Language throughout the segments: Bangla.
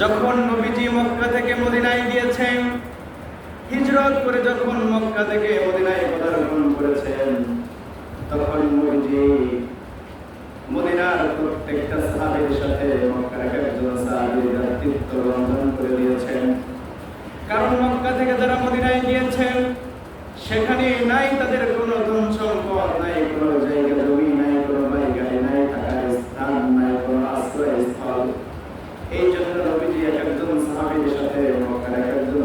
যখন নবীজি মক্কা থেকে মদিনায় গিয়েছেন, হিজরত করে যখন মক্কা থেকে মদিনায় পদার্পণ করেছেন, তখন নবীজি মদিনার প্রত্যেকটা সাহাবীর সাথে মক্কার একজন সাহাবীর নেতৃত্ব বন্ধন করে দিয়েছেন। কারণ মক্কা থেকে যারা মদিনায় গিয়েছেন, সেখানে নাই তাদের কোনো ধন সম্পদ নাই কোনো জায়গা জমি নাই কোনো বাড়ি গাড়ি নাই থাকার স্থান নাই কোনো আশ্রয়স্থল এই জন্য নবীজি এক একজন সাহাবীর সাথে মক্কার এক একজন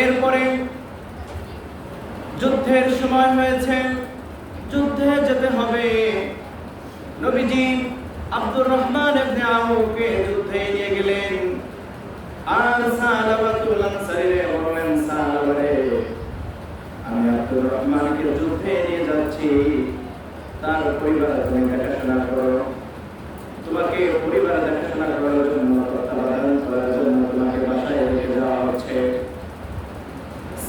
এরপরে যুদ্ধের সময় হয়েছে। যুদ্ধে যেতে হবে। নবীজি আব্দুর রহমান ইবনে আউফকে যুদ্ধে নিয়ে গেলেন। আর সালাবাতুল আনসারীরে বললেন সালাবারে আমি আব্দুর রহমানকে যুদ্ধে নিয়ে যাচ্ছি। তার পরিবার তুমি দেখাশোনা করো তোমাকে পরিবার দেখাশোনা করার জন্য তত্ত্বাবধান করার জন্য তোমাকে বাসায় রেখে যাওয়া হচ্ছে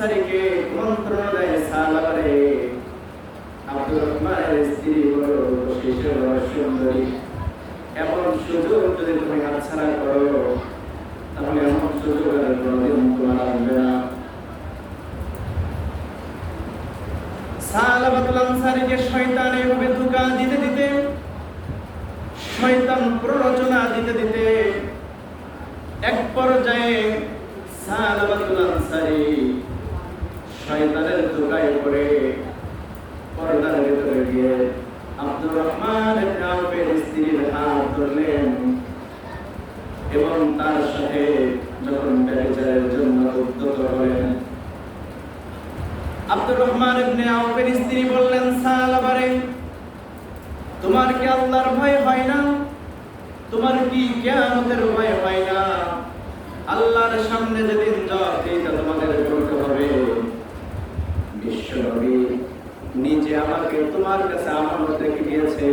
আনসারীকে সালাবারে আব্দুর রহমানের স্ত্রী বড় সুন্দরী। এমন সুযোগ যদি তুমি করো, তাহলে এমন সুযোগ আর কোনোদিন তোমার আসবে না। শয়তান এভাবে ধোঁকা দিতে দিতে, শয়তান প্ররোচনা দিতে দিতে, এক পর্যায়ে সালাবাতুল আনসারী শয়তানের ধোঁকায় পড়ে পর্দার ভেতরে গিয়ে আব্দুর রহমান ইবনে স্ত্রীর হাত ধরলেন এবং তার সাথে যখন ব্যভিচারের জন্য উদ্যত হলেন, আব্দুর রহমান ইবনে আউফের স্ত্রী বললেন সালাবারে তোমার কি আল্লাহর ভয় হয় না? তোমার কি কিয়ামতের ভয় হয় না? আল্লাহর সামনে যেদিন জবাব দিতে তোমাদের করতে হবে বিশ্বনবী নিজে আমাকে তোমার কাছে আমানত রেখে দিয়েছে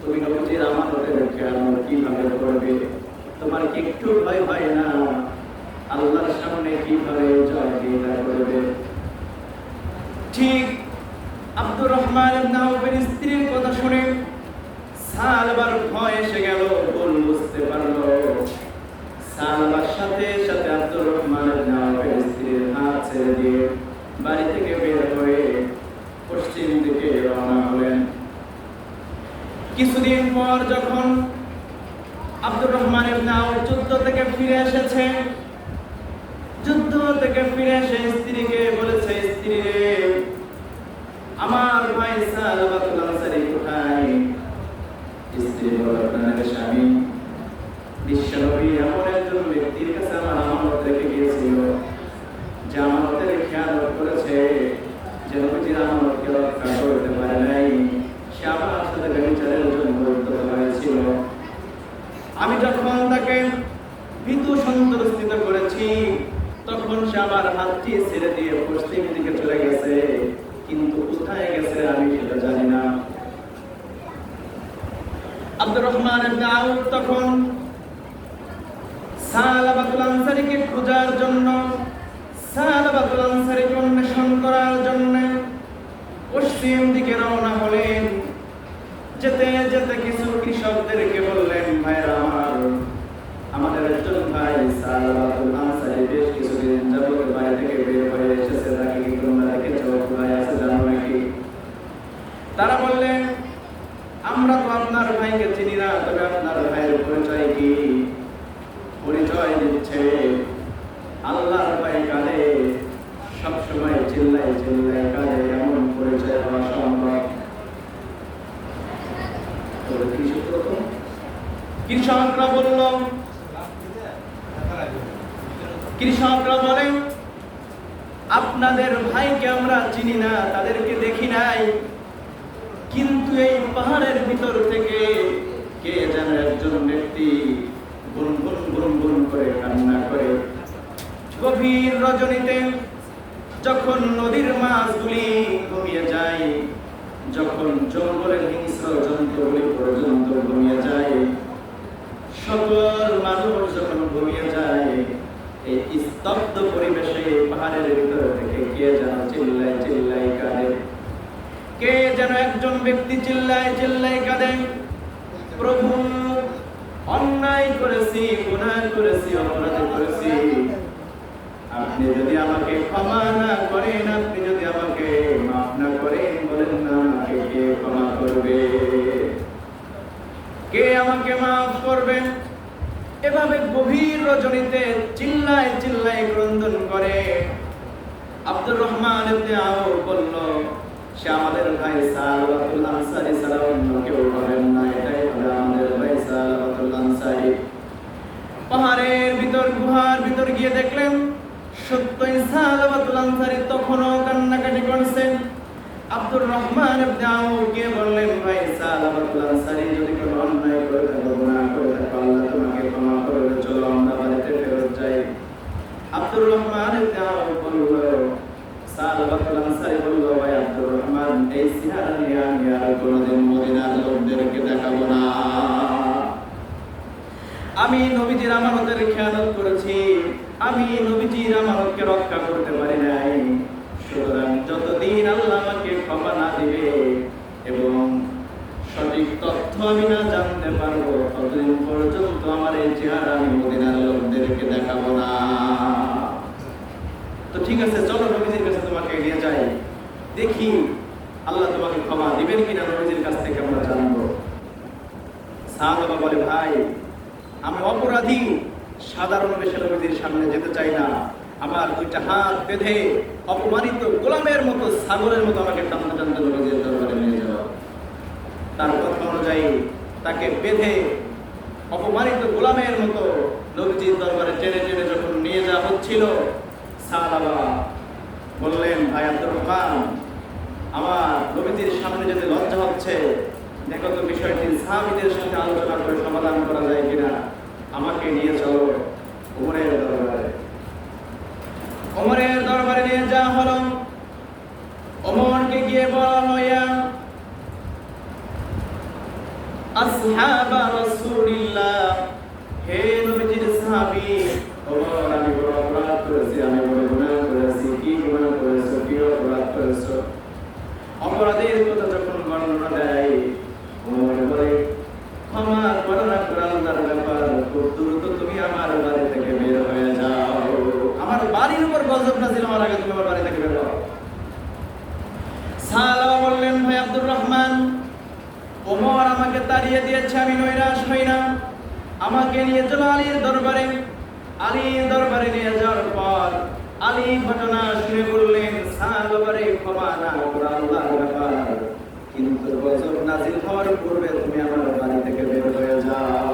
তুমি নবীজির আমানতের খেয়াল কীভাবে করবে? তোমার কি একটু ভয় হয় না? আল্লাহর সামনে কীভাবে জয় দিয়ে করবে? ঠিক আব্দুর রহমান ইবনে স্ত্রীর কথা শুনে সালবার ভয় এসে গেল ভুল বুঝতে পারল। সালবার সাথে সাথে আব্দুর রহমান ইবনে আউফের স্ত্রীর হাত ছেড়ে দিয়ে বাড়ি থেকে বের হয়ে পশ্চিম দিকে রওনা হলেন কিছুদিন পর যখন আব্দুর রহমান ইবনে আউফ যুদ্ধ থেকে ফিরে এসেছে, যুদ্ধ থেকে ফিরে এসে স্ত্রীকে বলেছে, স্ত্রী, আমার ভাই কোথায়? স্ত্রী আপনার স্বামী? বিশ্বনবী এমন একজন ব্যক্তির কাছে আমার আমানত রেখে গিয়েছিল, যে আমানতের খেয়াল করেছে যে নবীজির আমানতকে রক্ষা করতে পারে নাই। সে আমার ব্যবচারের জন্য উদ্যত হয়েছিল আমি যখন তাকে ভীতু সন্ত্রস্তিত করেছি। তখন সে আমার হাতটি ছেড়ে দিয়ে পশ্চিম দিকে চলে গেছে। কিন্তু কোথায় গেছে আমি সেটা জানি না। আব্দুর রহমান ইবনে তখন সালাবাতুল আনসারীকে খোঁজার জন্য সালাবাতুল আনসারীকে অন্বেষণ করার জন্য পশ্চিম দিকে রওনা হলেন। যেতে যেতে কিছু কৃষকদেরকে বললেন ভাইরা আমার আমাদের একজন ভাই সালাবাতুল আনসারী বেশ কিছুদিন যাবত বাড়ি থেকে বের হয়ে এসেছে তাকে কি তোমরা দেখেছ ভাই আছে জানো নাকি তারা বললেন আমরা তো আপনার ভাইকে চিনি না, তবে আপনার ভাইয়ের পরিচয় কি? পরিচয় দিচ্ছে আল্লাহর ভাই কাঁদে সবসময় চিল্লাই চিল্লাই কাঁদে এমন পরিচয় হওয়া সম্ভব। কৃষকরা বলল, কৃষকরা বলেন আপনাদের ভাইকে আমরা চিনি না, তাদেরকে দেখি নাই। কিন্তু এই পাহাড়ের ভিতর থেকে কে যেন একজন ব্যক্তি করে কান্না করে। গভীর রজনীতে যখন নদীর মাছগুলি যায়, যখন জঙ্গলের হিংস্র জন্তুগুলি পর্যন্ত যায়, সকল মানুষ যখন ঘুমিয়ে যায়, এই স্তব্ধ পরিবেশে পাহাড়ের ভিতর থেকে কে যেন চিল্লাই চিল্লাই কাঁদে। কে যেন একজন ব্যক্তি চিল্লায় চিল্লাই কাঁদে? প্রভু, অন্যায় করেছি, গুনাহ করেছি, অপরাধ করেছি। আপনি যদি আমাকে ক্ষমা না করেন, আপনি যদি আমাকে মাফ না করেন, বলেন না আমাকে কে ক্ষমা করবে? কে আমাকে মাফ করবে? এভাবে গভীর রজনীতে চিল্লায় চিল্লায় ক্রন্দন করে। আব্দুর রহমান বলল আমাদের ভাই সালাবাতুল আনসারী ছাড়া অন্য না এটাই হবে আমাদের ভাই সালাবাতুল আনসারী পাহাড়ের ভিতর, গুহার ভিতর গিয়ে দেখলেন, সত্যই সালাবাতুল আনসারী তখনও কান্নাকাটি করছেন আব্দুর রহমান ইবনে কে বললেন, ভাই সালাবাতুল আনসারী যদি কোনো অন্যায় করে থাকো, গুনাহ করে থাকো, আল্লাহ তোমাকে ক্ষমা করবে চলো আমরা বাড়িতে ফেরত যাই। আব্দুর রহমান ইবনে আউফ সালাবাতুল আনসারী বলল ভাই আব্দুর রহমান এই সিহারা নিয়ে আমি আর কোনোদিন মদিনার লোকদেরকে দেখাবো না আমি নবীজির আমানতের খেয়ানত করেছি। আমি নবীজির আমানতকে রক্ষা করতে পারি নাই। সুতরাং যতদিন আল্লাহ আমাকে ক্ষমা না দিবে এবং সঠিক তথ্য আমি না জানতে পারব ততদিন পর্যন্ত আমার এই চেহারা আমি মদিনার লোকদেরকে দেখাবো না। তো ঠিক আছে চলো নবীজির কাছে তোমাকে নিয়ে যাই দেখি আল্লাহ তোমাকে ক্ষমা দিবেন কিনা নবীজির কাছ থেকে আমরা জানব। সাহাবা বলে, ভাই, আমি অপরাধী। সাধারণ বেশে নবীজির সামনে যেতে চাই না। আমার দুইটা হাত বেঁধে অপমানিত গোলামের মতো, সাগরের মতো আমাকে টানতে টানতে নবীজির দরবারে নিয়ে যাওয়া। তার কথা অনুযায়ী তাকে বেঁধে অপমানিত গোলামের মতো নবীজির দরবারে টেনে টেনে যখন নিয়ে যাওয়া হচ্ছিল, সাহাবা বললেন, ভাই আব্দুর রহমান, আমার নবীজির সামনে যেতে লজ্জা হচ্ছে, দেখো তো বিষয়টি, সাহাবিদের সাথে আলোচনা করে সমাধান করা যায় কিনা? আমাকে নিয়ে চলো ওমরের দরবারে। ওমরের দরবারে নিয়ে যাওয়া হলো। ওমরকে গিয়ে বলা হইয়া, আসহাব রাসূলিল্লাহ, হে নবীজির সাহাবী ওমর আমি বড় অপরাধ করেছি আমি বড় গুনাহ করেছি কি গুনাহ করেছ কি অপরাধ করেছ অপরাধের কথা যখন বর্ণনা দেয় ওমর বলে ক্ষমা করোনা করে ব্যাপার খুব দ্রুত তুমি আমার বাড়ি থেকে বের হয়ে যাও আমার বাড়ির উপর গজব নাজিল হওয়ার আগে তুমি আমার বাড়ি থেকে বের হও সালামা বললেন ভাই আব্দুর রহমান ওমর আমাকে তাড়িয়ে দিয়েছে আমি নৈরাশ হই না আমাকে নিয়ে চলো আলীর দরবারে আলীর দরবারে নিয়ে যাওয়ার পর আলী ঘটনা শুনে বললেন সালাবারে ক্ষমা না গজব নাজিল হওয়ার পূর্বে তুমি আমার বাড়ি থেকে বের হয়ে যাও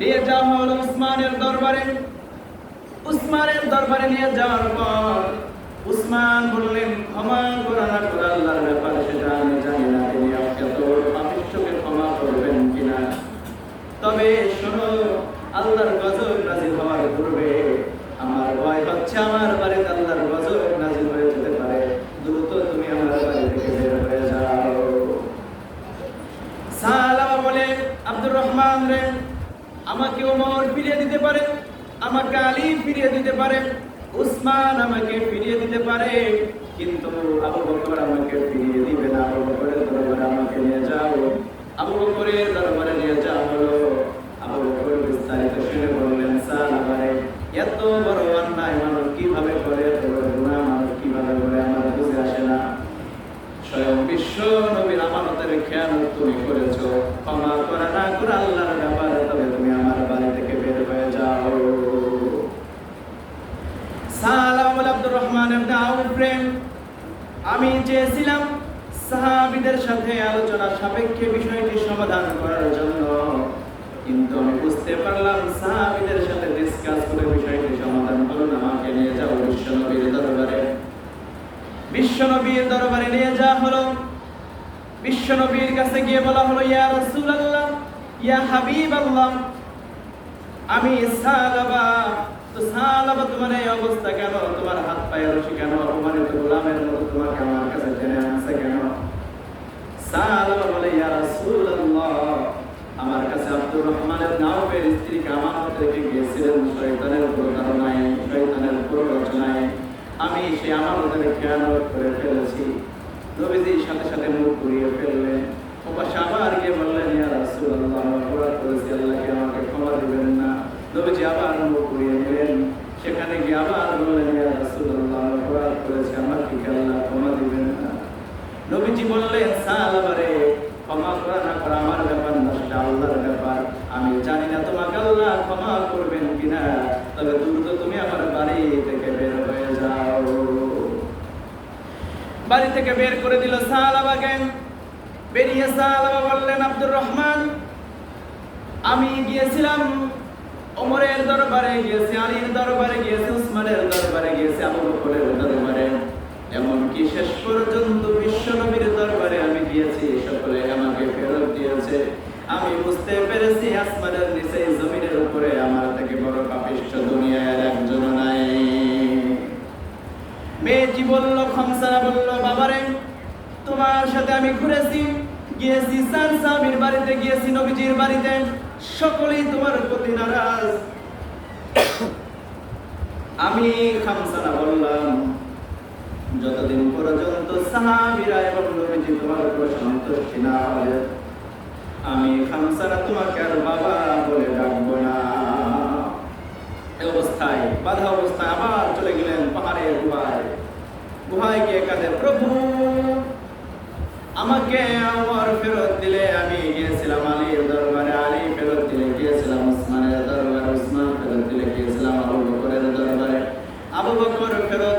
নিয়ে যাওয়া হলো উসমানের দরবারে উসমানের দরবারে নিয়ে যাওয়ার পর উসমান বললেন ক্ষমা করা না করা আল্লাহর ব্যাপার সেটা আমি জানি না তিনি আজকে তোর পাপিষ্ঠকে ক্ষমা করবেন কিনা তবে শোনো, আল্লাহর গজব নাজিল হওয়ার পূর্বে আমার ভয় হচ্ছে, আমার বাড়িতে আল্লাহর গজব নাজিল হয়ে যেতে পারে দ্রুত তুমি আমার বাড়ি থেকে বের হয়ে যাও সালামা বলে আব্দুর রহমান রে আমাকে ওমর ফিরিয়ে দিতে পারে আমাকে আলী ফিরিয়ে দিতে পারে, উসমান আমাকে ফিরিয়ে দিতে পারে, কিন্তু আবু বকর আমাকে ফিরিয়ে দিবে না। আবু বকরের দরবারে আমাকে নিয়ে যাও। আবু বকরের দরবারে নিয়ে যাও হলো। আবু বকর বিস্তারিত শুনে বললেন সালামারে এত বড় অন্যায় মানুষ কীভাবে করে? এত গুনাহ মানুষ কীভাবে করে? আমার বুঝে আসে না। স্বয়ং বিশ্ব নবীর আমানতের খেয়াল করে আল্লাহর ব্যাপারে তবে তুমি আমার বাড়ি থেকে বের হয়ে যাও সালাম বলে রহমান প্রেম আমি চেয়েছিলাম সাহাবীদের সাথে আলোচনা সাপেক্ষে বিষয়টি সমাধান করার জন্য। কিন্তু আমি বুঝতে পারলাম সাহাবীদের সাথে ডিসকাস করে বিষয়টি সমাধান করুন, আমাকে নিয়ে যাও বিশ্বনবীর দরবারে। বিশ্বনবীর দরবারে নিয়ে যাওয়া হলো। বিশ্বনবীর কাছে গিয়ে বলা হলো, ইয়া রাসূলুল্লাহ, ইয়া হাবিবাল্লাহ, আমি সালাবা তো সালাবা এই কেন? তোমার তোমাকে আমার কাছে টেনে আনছে কেন? সালাবা বলে, ইয়া আমার কাছে রেখে গিয়েছিলেন। শয়তানের প্রতারণায় শয়তানের প্ররোচনায় আমি সেই আমানতের করে ফেলেছি। নবীজির সাথে সাথে মুখ ঘুরিয়ে ফেললেন। ওপাশে আবার গিয়ে বললেন, ইয়া রাসূলুল্লাহ অপরাধ করেছি আল্লাহকে আমাকে ক্ষমা দিবেন না নবীজি আবার মুখ ঘুরিয়ে নিলেন সেখানে গিয়ে আবার বললেন ইয়া রাসূলুল্লাহ আমি অপরাধ করেছি আমার কি আল্লাহ ক্ষমা দিবেন না নবীজি বললেন সালাবারে ক্ষমা করা না করা আমার ব্যাপার না সেটা আল্লাহর ব্যাপার। আমি জানি না তোমাকে আল্লাহ ক্ষমা করবেন কিনা, তবে দ্রুত তুমি আমার বাড়ি থেকে বের হয়ে যাও। বাড়ি থেকে বের করে দিল সাহালাবাকে বেরিয়ে সাহালাবা বললেন, আব্দুর রহমান, আমি গিয়েছিলাম ওমরের দরবারে, গিয়েছি আলীর দরবারে, গিয়েছি উসমানের দরবারে, গিয়েছি আবু বকরের দরবারে। এমনকি শেষ পর্যন্ত আমি সকলে আমাকে ফেরত দিয়েছে। আমি বুঝতে পেরেছি আসমানের নিচে জমিনের উপরে আমার থেকে বড় পাপিষ্ঠ দুনিয়ায় আর একজন নাই। মেয়েটি বলল খমসারা বলল, বাবারে, তোমার সাথে আমি ঘুরেছি, গিয়েছি সান সাহাবীর বাড়িতে, গিয়েছি নবীজির বাড়িতে। সকলেই তোমার প্রতি নারাজ। আমি খামসানা বললাম যতদিন পর্যন্ত সাহাবীরা এবং নবীজি তোমার উপর সন্তুষ্টি না হয়, আমি খামসানা তোমাকে আর বাবা বলে ডাকবো না। অবস্থায়, বাধা অবস্থায় আবার চলে গেলেন পাহাড়ের গুহায়। গুহায় গিয়ে কাঁদে, প্রভু, আমাকে আমার ফেরত দিলে আমি গিয়েছিলাম আলীর দরবারে, আলী ফেরত দিলে গিয়েছিলাম উসমানের দরবারে, উসমান ফেরত দিলে গিয়েছিলাম আবু বকরের দরবারে। আবু বকর ফেরত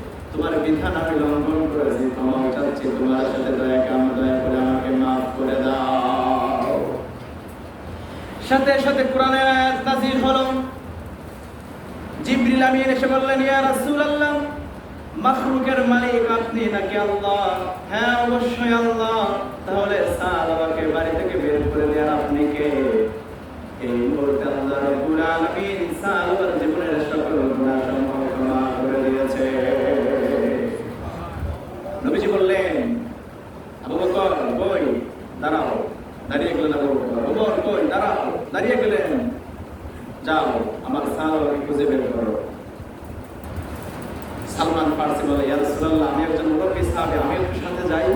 তোমার বিধান আমি লঙ্ঘন করেছি। ক্ষমা চাচ্ছি। তোমার সাথে দয়া কাম দয়া করে আমাকে মাফ করে দাও। সাথে সাথে কোরআনের আয়াত নাযিল হলো। আমিন এসে বললেন, ইয়া রাসূলুল্লাহ, মাখলুকের মালিক আপনি নাকি আল্লাহ? হ্যাঁ অবশ্যই আল্লাহ। তাহলে সাহাবাকে বাড়ি থেকে বের করে দেন আপনি কে? এই মুহূর্তে আল্লাহ রাব্বুল আলামিন সাহাবার জীবনের সকল নবীজি বললেন আবু বকর, কই? দাঁড়াও, দাঁড়িয়ে গেলেন আবু বকর। কই? দাঁড়াও, দাঁড়িয়ে গেলেন। যাও, আমার খুঁজে বের করো। সালমান ফার্সি বলে আমি একজন মুরব্বী আমি সাথে যাই।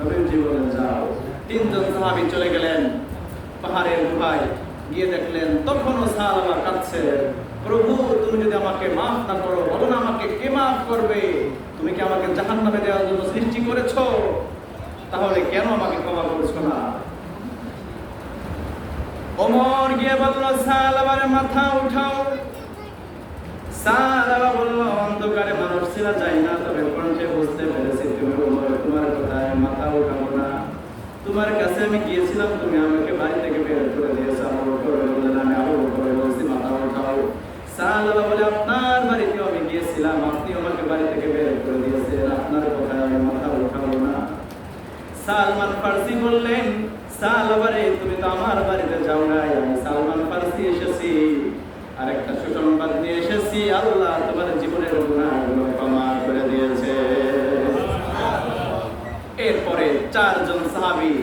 নবীজি যাও। তিনজন চলে গেলেন পাহাড়ের গুহায়। গিয়ে দেখলেন, তখনও সাহাবা কাঁদছে। প্রভু, তুমি যদি আমাকে মাফ না করো, বলো না আমাকে কে মাফ করবে? তুমি কি আমাকে জাহান্নামে দেওয়ার জন্য সৃষ্টি করেছ? তাহলে কেন আমাকে ক্ষমা করছ না? ওমর গিয়ে বলল সালাবার মাথা উঠাও। সালাবা বলল, অন্ধকারে ছিল না, তবে কণ্ঠে বুঝতে পেরেছি, তুমি তোমার কথায় মাথা উঠাবো না। তোমার কাছে আমি গিয়েছিলাম, তুমি আমাকে বাড়ি থেকে বের করে দিয়েছ। আবু বকর বললেন আমি আবু বকর বলছি, মাথা উঠাও। সালাবা বলে, আপনার বাড়িতে গিয়েছিলাম আপনি আমাকে বাড়ি থেকে বের করে দিয়েছেন, আপনার কথায় আমি মাথা উঠাবো না। সালমান ফার্সি বললেন সালাবারে তুমি তো আমার বাড়িতে যাও নাই, আমি সালমান ফার্সি এসেছি। আর একটা সুসংবাদ নিয়ে এসেছি, আল্লাহ তোমার জীবনের ক্ষমা করে দিয়েছে। এরপরে চারজন সাহাবী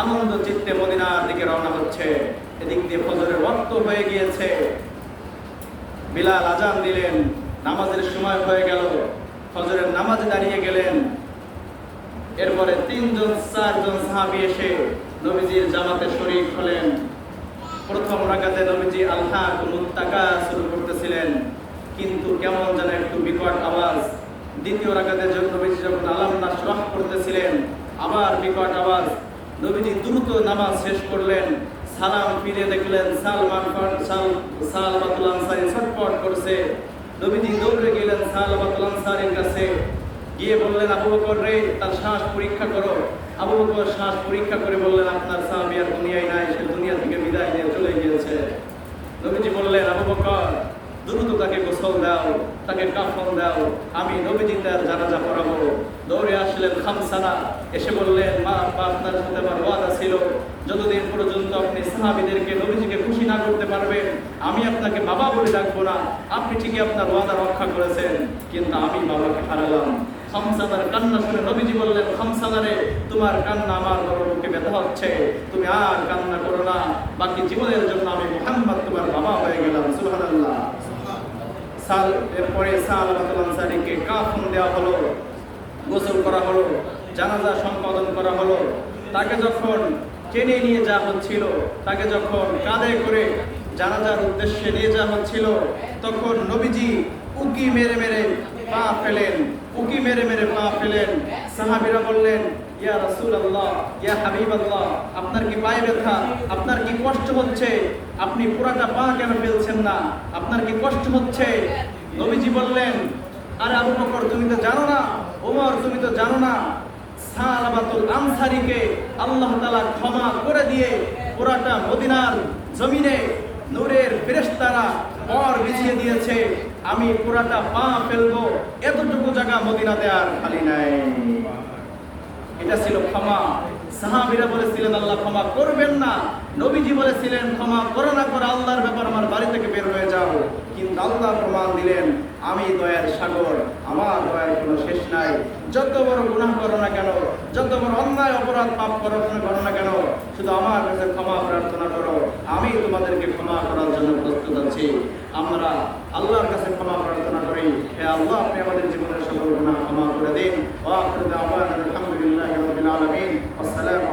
আনন্দ চিত্তে মদিনার দিকে রওনা হচ্ছে। এদিক দিয়ে ফজরের রক্ত হয়ে গিয়েছে। বিলাল আজান দিলেন নামাজের সময় হয়ে গেল। ফজরের নামাজে দাঁড়িয়ে গেলেন। এরপরে তিনজন, চারজন সাহাবি এসে নবীজির জামাতে শরীক হলেন। প্রথম রাকাতে নবীজি আল্লাহ মুত্তাকা শুরু করতেছিলেন। কিন্তু কেমন যেন একটু বিকট আওয়াজ। দ্বিতীয় রাকাতে যখন নবীজি যখন আলাম নাশরাহ করতেছিলেন আবার বিকট আওয়াজ। নবীজি দ্রুত নামাজ শেষ করলেন। সালাম ফিরে দেখলেন, সালমান সাল সালমাতুল আনসারী ছটফট করছে। নবীজি দৌড়ে গেলেন সাহাবাতুল আনসারের কাছে। গিয়ে বললেন, আবু বকর রে, তার শ্বাস পরীক্ষা করো। আবু বকর শ্বাস পরীক্ষা করে বললেন, আপনার সাহাবি আর দুনিয়ায় নাই, সে দুনিয়া থেকে বিদায় নিয়ে চলে গিয়েছে। নবীজি বললেন, আবু বকর দ্রুত তাকে গোসল দাও, তাকে কাফন দাও, আমি নবীজি তার জানাজা পড়াবো। দৌড়ে আসলেন খামসানা, এসে বললেন, মা আব্বা আপনার সাথে আমার ওয়াদা ছিল। যতদিন পর্যন্ত আপনি সাহাবিদেরকে নবীজিকে খুশি না করতে পারবেন, আমি আপনাকে বাবা বলে ডাকবো না। আপনি ঠিকই আপনার ওয়াদা রক্ষা করেছেন, কিন্তু আমি বাবাকে হারালাম। খামসাদার কান্না শুনে নবীজি বললেন খামসাদারে তোমার কান্না আমার বড় বুকে ব্যথা হচ্ছে। তুমি আর কান্না করো না। বাকি জীবনের জন্য আমি মোহাম্মদ তোমার বাবা হয়ে গেলাম, সুবহানাল্লাহ। সাল, এরপরে সাল আনসারিকে কাফন দেওয়া হলো, গোসল করা হলো, জানাজা সম্পাদন করা হলো। তাকে যখন টেনে নিয়ে যাওয়া হচ্ছিল, তাকে যখন কাঁধে করে জানাজার উদ্দেশ্যে নিয়ে যাওয়া হচ্ছিল, তখন নবীজি উকি মেরে মেরে পা ফেলেন, উকি মেরে মেরে পা ফেলেন। সাহাবীরা বললেন ইয়া রাসূলুল্লাহ, ইয়া হাবিবাল্লাহ, আপনার কি পায়ে ব্যথা? আপনার কি কষ্ট হচ্ছে? আপনি পুরাটা পা কেন ফেলছেন না? আপনার কি কষ্ট হচ্ছে? নবীজি বললেন, আরে আবু বকর, তুমি তো জানো না, ওমর, তুমি তো জানো না, সালাবাতুল আনসারীকে আল্লাহ তাআলা ক্ষমা করে দিয়ে পুরাটা মদিনার জমিনে নূরের ফেরেশতারা পর বিছিয়ে দিয়েছে। আমি পুরাটা পা ফেলব, এতটুকু জায়গা মদিনাতে আর খালি নাই। এটা ছিল ক্ষমা। সাহাবিরা বলেছিলেন, আল্লাহ ক্ষমা করবেন না। নবীজি বলেছিলেন, ক্ষমা করো না, করে। আল্লাহর ব্যাপার আমার বাড়ি থেকে বের হয়ে যাও। কিন্তু আল্লাহ প্রমাণ দিলেন, আমি দয়ার সাগর, আমার দয়ার কোনো শেষ নাই। যত বড় গুনাহ করো না কেন, যত বড় অন্যায়, অপরাধ, পাপ করো করো না কেন, শুধু আমার কাছে ক্ষমা প্রার্থনা করো। আমি তোমাদেরকে ক্ষমা করার জন্য প্রস্তুত আছি। আমরা আল্লাহর কাছে ক্ষমা প্রার্থনা করি। হে আল্লাহ, আপনি আমাদের জীবনের সকল গুনাহ ক্ষমা করে দিন। ওয়া আখিরু দাওয়ানা আলমিন। আসসালামু